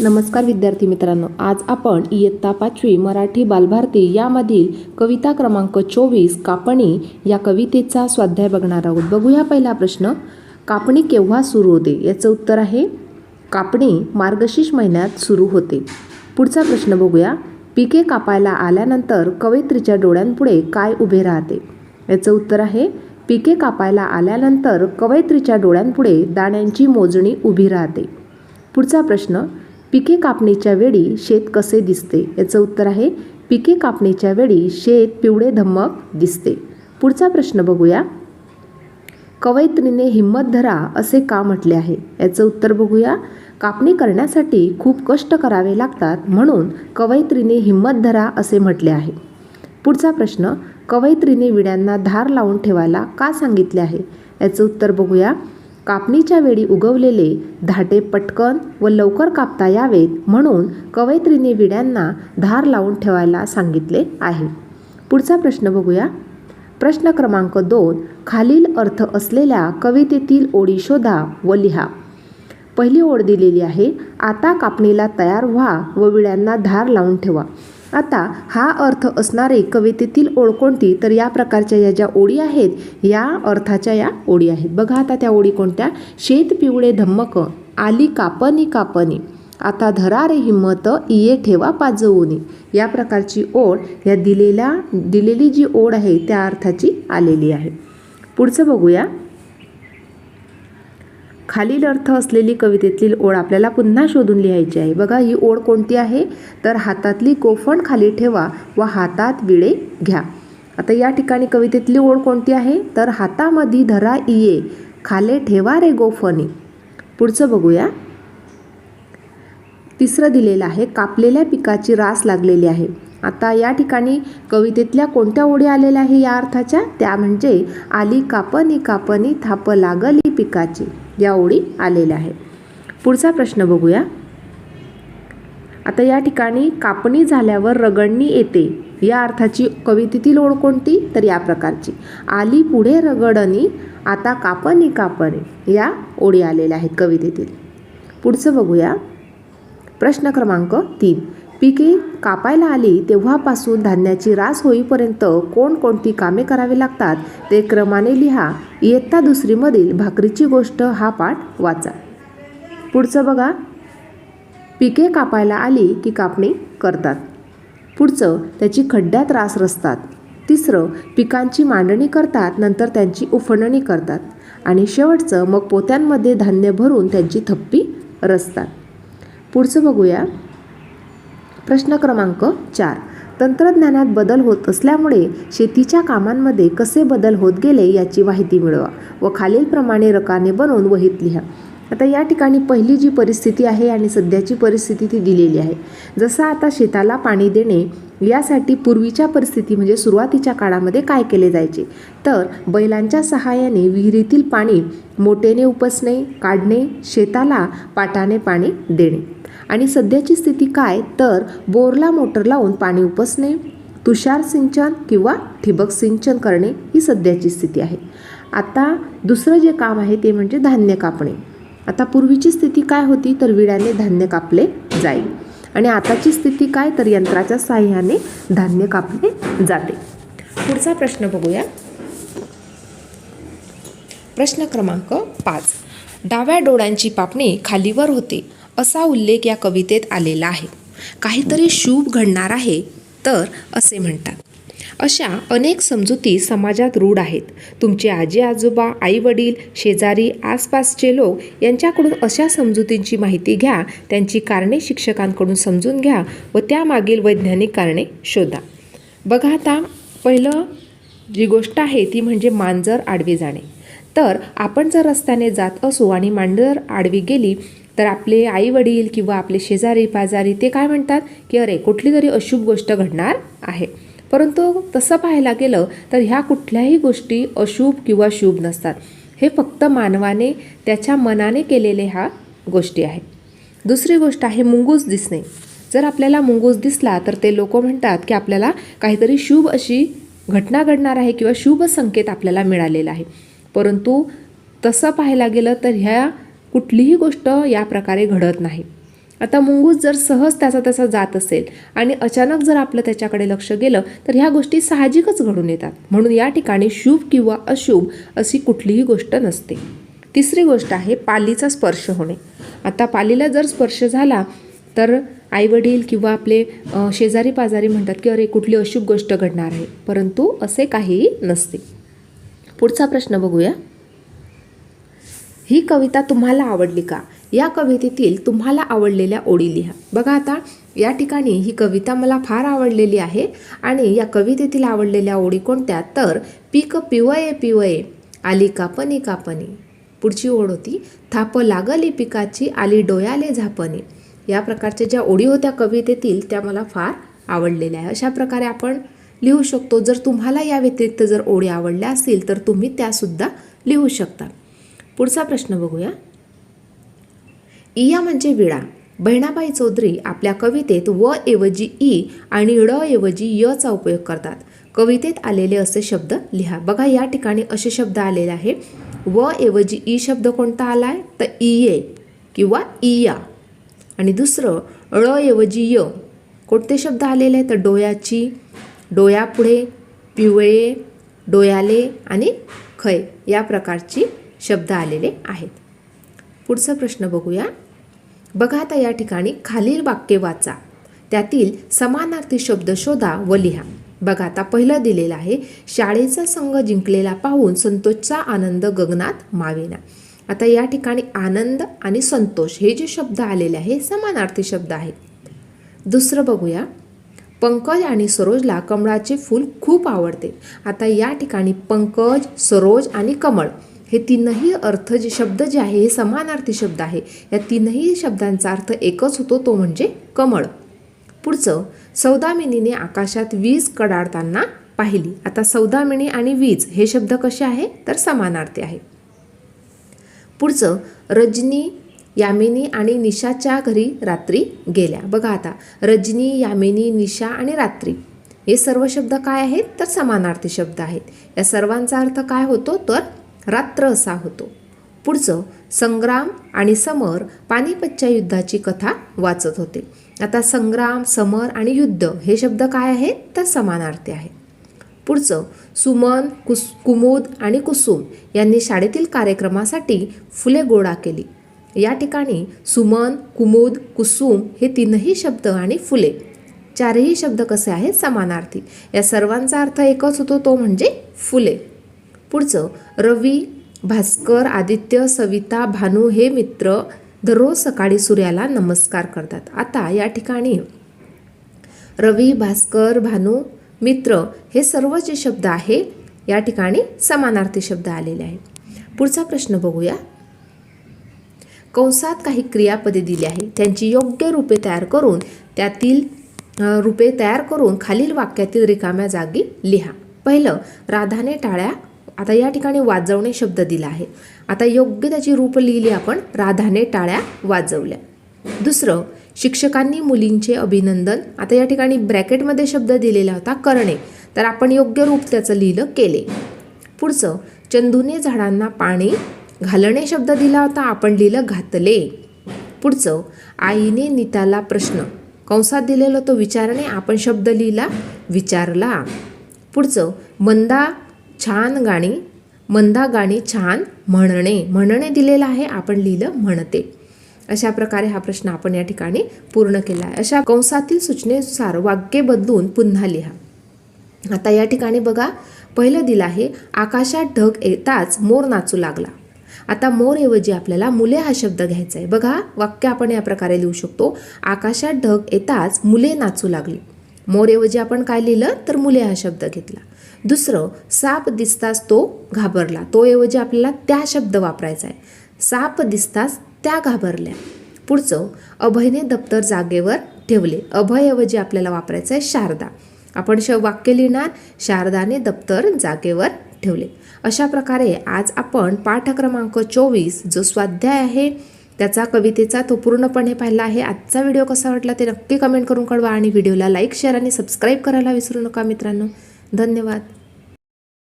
नमस्कार विद्यार्थी मित्रांनो आज आपण इयत्ता पाचवी मराठी बालभारती यामधील कविता क्रमांक चोवीस कापणी या कवितेचा स्वाध्याय बघणार आहोत. बघूया पहिला प्रश्न कापणी केव्हा सुरू होते? याचं उत्तर आहे कापणी मार्गशीर्ष महिन्यात सुरू होते. पुढचा प्रश्न बघूया पिके कापायला आल्यानंतर कवयित्रीच्या डोळ्यांपुढे काय उभे राहते? याचं उत्तर आहे पिके कापायला आल्यानंतर कवयित्रीच्या डोळ्यांपुढे दाण्यांची मोजणी उभी राहते. पुढचा प्रश्न पिके कापणीच्या वेळी शेत कसे दिसते? याचं उत्तर आहे पिके कापणीच्या वेळी शेत पिवळे धम्मक दिसते. पुढचा प्रश्न बघूया. कवयित्रीने हिंमत धरा असे का म्हटले आहे? याचं उत्तर बघूया. कापणी करण्यासाठी खूप कष्ट करावे लागतात म्हणून कवयित्रीने हिंमत धरा असे म्हटले आहे. पुढचा प्रश्न कवयित्रीने विड्यांना धार लावून ठेवायला का सांगितले आहे? याचं उत्तर बघूया. कापणीच्या वेळी उगवलेले धाटे पटकन व लवकर कापता यावेत म्हणून कवयित्रीने विड्यांना धार लावून ठेवायला सांगितले आहे. पुढचा प्रश्न बघूया. प्रश्न क्रमांक दोन. खालील अर्थ असलेल्या कवितेतील ओळी शोधा व लिहा. पहिली ओळ दिलेली आहे आता कापणीला तयार व्हा व विड्यांना धार लावून ठेवा. आता हा अर्थ असणारे कवितेतील ओळ कोणती? तर या प्रकारच्या या ज्या ओळी आहेत या अर्थाच्या या ओळी आहेत. बघा आता त्या ओळी कोणत्या? शेत पिवळे धम्मक आली कापनी कापनी आता धरा रे हिंमत इये ठेवा पाजवूनी. या प्रकारची ओळ या दिलेल्या दिलेली जी ओळ आहे त्या अर्थाची आलेली आहे. पुढचं बघूया. खालील अर्थ असलेली कवितेतील ओळ आपल्याला पुन्हा शोधून लिहायची आहे. बघा ही ओळ कोणती आहे? तर हातातली कोफण खाली ठेवा व हातात विळे घ्या. आता या ठिकाणी कवितेतली ओळ कोणती आहे? तर हातामध्ये धरा इये खाले ठेवा रे गोफणी. पुढचं बघूया. तिसरं दिलेलं आहे कापलेल्या पिकाची रास लागलेली आहे. आता या ठिकाणी कवितेतल्या कोणत्या ओळी आलेल्या आहे या अर्थाच्या? त्या म्हणजे आली कापनी कापनी थाप लागली पिकाची. या ओळी आलेल्या आहे पुढचा प्रश्न बघूया. आता या ठिकाणी कापणी झाल्यावर रगडणी येते. या अर्थाची कवितेतील ओळ कोणती? तर या प्रकारची. आली पुढे रगडणी आता कापणी कापणी. या ओळी आलेल्या आहेत कवितेतील. पुढचं बघूया. प्रश्न क्रमांक तीन. पिके कापायला आली तेव्हापासून धान्याची रास होईपर्यंत कोणकोणती कामे करावी लागतात ते क्रमाने लिहा. इयत्ता दुसरीमधील भाकरीची गोष्ट हा पाठ वाचा. पुढचं बघा. पिके कापायला आली की कापणी करतात. पुढचं त्याची खड्ड्यात रास रचतात. तिसरं पिकांची मांडणी करतात नंतर त्यांची उफणणी करतात. आणि शेवटचं मग पोत्यांमध्ये धान्य भरून त्यांची थप्पी रचतात. पुढचं बघूया. प्रश्न क्रमांक चार. तंत्रज्ञानात बदल होत असल्यामुळे शेतीच्या कामांमध्ये कसे बदल होत गेले याची माहिती मिळवा व खालीलप्रमाणे रकाने बनवून वहीत लिहा. आता या ठिकाणी पहिली जी परिस्थिती आहे आणि सध्याची परिस्थिती ती दिलेली आहे. जसं आता शेताला पाणी देणे यासाठी पूर्वीच्या परिस्थिती म्हणजे सुरुवातीच्या काळामध्ये काय केले जायचे? तर बैलांच्या सहाय्याने विहिरीतील पाणी मोठेने उपसणे काढणे शेताला पाटाने पाणी देणे. आणि सध्याची स्थिती काय? तर बोरला मोटर लावून पाणी उपसणे तुषार सिंचन किंवा ठिबक सिंचन करणे ही सध्याची स्थिती आहे. आता दुसरं जे काम आहे ते म्हणजे धान्य कापणे. आता पूर्वीची स्थिती काय होती? तर विड्याने धान्य कापले जाईल. आणि आताची स्थिती काय? तर यंत्राच्या साह्याने धान्य कापले जाते. पुढचा प्रश्न बघूया. प्रश्न क्रमांक पाच. डाव्या डोळ्यांची पापणी खालीवर होते. असा उल्लेख या कवितेत आलेला आहे. काहीतरी शुभ घडणार आहे तर असे म्हणतात. अशा अनेक समजुती समाजात रूढ आहेत. तुमचे आजी आजोबा आई वडील शेजारी आसपासचे लोक यांच्याकडून अशा समजुतींची माहिती घ्या त्यांची कारणे शिक्षकांकडून समजून घ्या व त्यामागील वैज्ञानिक कारणे शोधा. बघा आता पहिलं जी गोष्ट आहे ती म्हणजे मांजर आडवी जाणे. तर आपण जर रस्त्याने जात असू आणि मांजर आडवी गेली तर आपले आई वडील किंवा आपले शेजारी पाजारी ते काय म्हणतात की अरे कुठली तरी अशुभ गोष्ट घडणार आहे. परंतु तसं पाहायला गेलं तर ह्या कुठल्याही गोष्टी अशुभ किंवा शुभ नसतात. हे फक्त मानवाने त्याच्या मनाने केलेले ह्या गोष्टी आहेत. दुसरी गोष्ट आहे मुंगूस दिसणे. जर आपल्याला मुंगूस दिसला तर ते लोक म्हणतात की आपल्याला काहीतरी शुभ अशी घटना घडणार आहे किंवा शुभ संकेत आपल्याला मिळालेला आहे. परंतु तसं पाहायला गेलं तर ह्या कुठलीही गोष्ट या प्रकारे घडत नाही. आता मुंगूस जर सहज त्याचा तसा जात असेल आणि अचानक जर आपलं त्याच्याकडे लक्ष गेलं तर ह्या गोष्टी साहजिकच घडून येतात. म्हणून या ठिकाणी शुभ किंवा अशुभ अशी कुठलीही गोष्ट नसते. तिसरी गोष्ट आहे पालीचा स्पर्श होणे. आता पालीला जर स्पर्श झाला तर आईवडील किंवा आपले शेजारी पाजारी म्हणतात की अरे कुठली अशुभ गोष्ट घडणार आहे. परंतु असे काहीही नसते. पुढचा प्रश्न बघूया. ही कविता तुम्हाला आवडली का? या कवितेतील तुम्हाला आवडलेल्या ओळी लिहा. बघा आता या ठिकाणी ही कविता मला फार आवडलेली आहे आणि या कवितेतील आवडलेल्या ओळी कोणत्या? तर पीक पिवये पिवये आली कापणी कापणी. पुढची ओढ होती थाप लागली पिकाची आली डोयाले झापणी. या प्रकारच्या ज्या ओळी होत्या कवितेतील त्या मला फार आवडलेल्या आहे. अशा प्रकारे आपण लिहू शकतो. जर तुम्हाला या व्यतिरिक्त जर ओळी आवडल्या असतील तर तुम्ही त्यासुद्धा लिहू शकता. पुढचा प्रश्न बघूया. इया म्हणजे विडा बहिणाबाई चौधरी आपल्या कवितेत व ऐवजी ई आणि ड ऐवजी चा उपयोग करतात. कवितेत आलेले असे शब्द लिहा. बघा या ठिकाणी असे शब्द आलेले आहे व ऐवजी ई शब्द कोणता आला आहे तर इये किंवा इया. आणि दुसरं ळ ऐवजी य. कोणते शब्द आलेले आहेत? तर डोयाची डोयापुढे पिवळे डोयाले आणि खय या प्रकारची शब्द आलेले आहेत. पुढचा प्रश्न बघूया. बघा आता या ठिकाणी खालील वाक्य वाचा. त्यातील समानार्थी शब्द शोधा व लिहा. बघा आता पहिलं दिलेलं आहे शाळेचा संघ जिंकलेला पाहून संतोषचा आनंद गगनात मावेना. आता या ठिकाणी आनंद आणि संतोष हे जे शब्द आलेले आहे हे समानार्थी शब्द आहेत दुसरं बघूया. पंकज आणि सरोजला कमळाचे फूल खूप आवडते. आता या ठिकाणी पंकज सरोज आणि कमळ हे तीनही अर्थ जे शब्द जे आहे हे समानार्थी शब्द आहे. या तीनही शब्दांचा अर्थ एकच होतो तो म्हणजे कमळ. पुढचं सौदामिनीने आकाशात वीज कडाडताना पाहिली. आता सौदामिनी आणि वीज हे शब्द कसे आहे? तर समानार्थी आहे. पुढचं रजनी यामिनी आणि निशाच्या घरी रात्री गेल्या. बघा आता रजनी यामिनी निशा आणि रात्री. हे सर्व शब्द काय आहेत? तर समानार्थी शब्द आहेत. या सर्वांचा अर्थ काय होतो? तर रात्र असा होतो. पुढचं संग्राम आणि समर पानिपतच्या युद्धाची कथा वाचत होते. आता संग्राम समर आणि युद्ध हे शब्द काय आहेत? तर समानार्थी आहेत. पुढचं सुमन कुस कुमुद आणि कुसुम यांनी शाळेतील कार्यक्रमासाठी फुले गोळा केली. या ठिकाणी सुमन कुमुद कुसुम हे तीनही शब्द आणि फुले. चारही शब्द कसे आहेत? समानार्थी. या सर्वांचा अर्थ एकच होतो तो म्हणजे फुले. पुढचं रवी भास्कर आदित्य सविता भानू हे मित्र दररोज सकाळी सूर्याला नमस्कार करतात. आता या ठिकाणी रवी भास्कर भानू मित्र हे सर्व जे शब्द आहे या ठिकाणी समानार्थी शब्द आलेले आहे पुढचा प्रश्न बघूया. कंसात काही क्रियापदे दिली आहे. त्यांची योग्य रूपे तयार करून त्यातील रूपे तयार करून खालील वाक्यातील रिकाम्या जागी लिहा. पहिलं राधाने टाळ्या आता या ठिकाणी वाजवणे शब्द दिला आहे. आता योग्य त्याची रूप लिहिली आपण राधाने टाळ्या वाजवल्या. दुसरं शिक्षकांनी मुलींचे अभिनंदन आता या ठिकाणी ब्रॅकेटमध्ये शब्द दिलेला होता करणे. तर आपण योग्य रूप त्याचं लिहिलं केले. पुढचं चंदूने झाडांना पाणी घालणे शब्द दिला होता आपण लिहिलं घातले. पुढचं आईने नीताला प्रश्न. कंसात दिलेलं तो विचारणे आपण शब्द लिहिला विचारला. पुढचं मंदा छान गाणी मंदा गाणी छान म्हणणे. म्हणणे दिलेलं आहे आपण लिहिलं म्हणते. अशा प्रकारे हा प्रश्न आपण या ठिकाणी पूर्ण केला आहे. अशा कंसातील सूचनेनुसार वाक्य बदलून पुन्हा लिहा. आता या ठिकाणी बघा पहिलं दिलं आहे आकाशात ढग येताच मोर नाचू लागला. आता मोरऐवजी आपल्याला मुले हा शब्द घ्यायचा आहे. बघा वाक्य आपण या प्रकारे लिहू शकतो. आकाशात ढग येताच मुले नाचू लागली. मोरऐवजी आपण काय लिहिलं? तर मुले हा शब्द घेतला. दुसरं साप दिसताच तो घाबरला. तोऐवजी आपल्याला त्या शब्द वापरायचा आहे. साप दिसताच त्या घाबरल्या. पुढचं अभयने दप्तर जागेवर ठेवले. अभयऐवजी आपल्याला वापरायचं आहे शारदा. आपण श वाक्य लिहिणार शारदाने दप्तर जागेवर ठेवले. अशा प्रकारे आज आपण पाठ क्रमांक चोवीस जो स्वाध्याय आहे त्याचा कवितेचा तो पूर्णपणे पाहिला आहे. आजचा व्हिडिओ कसा वाटला ते नक्की कमेंट करून कळवा आणि व्हिडिओला लाईक शेअर आणि सबस्क्राईब करायला विसरू नका मित्रांनो. धन्यवाद.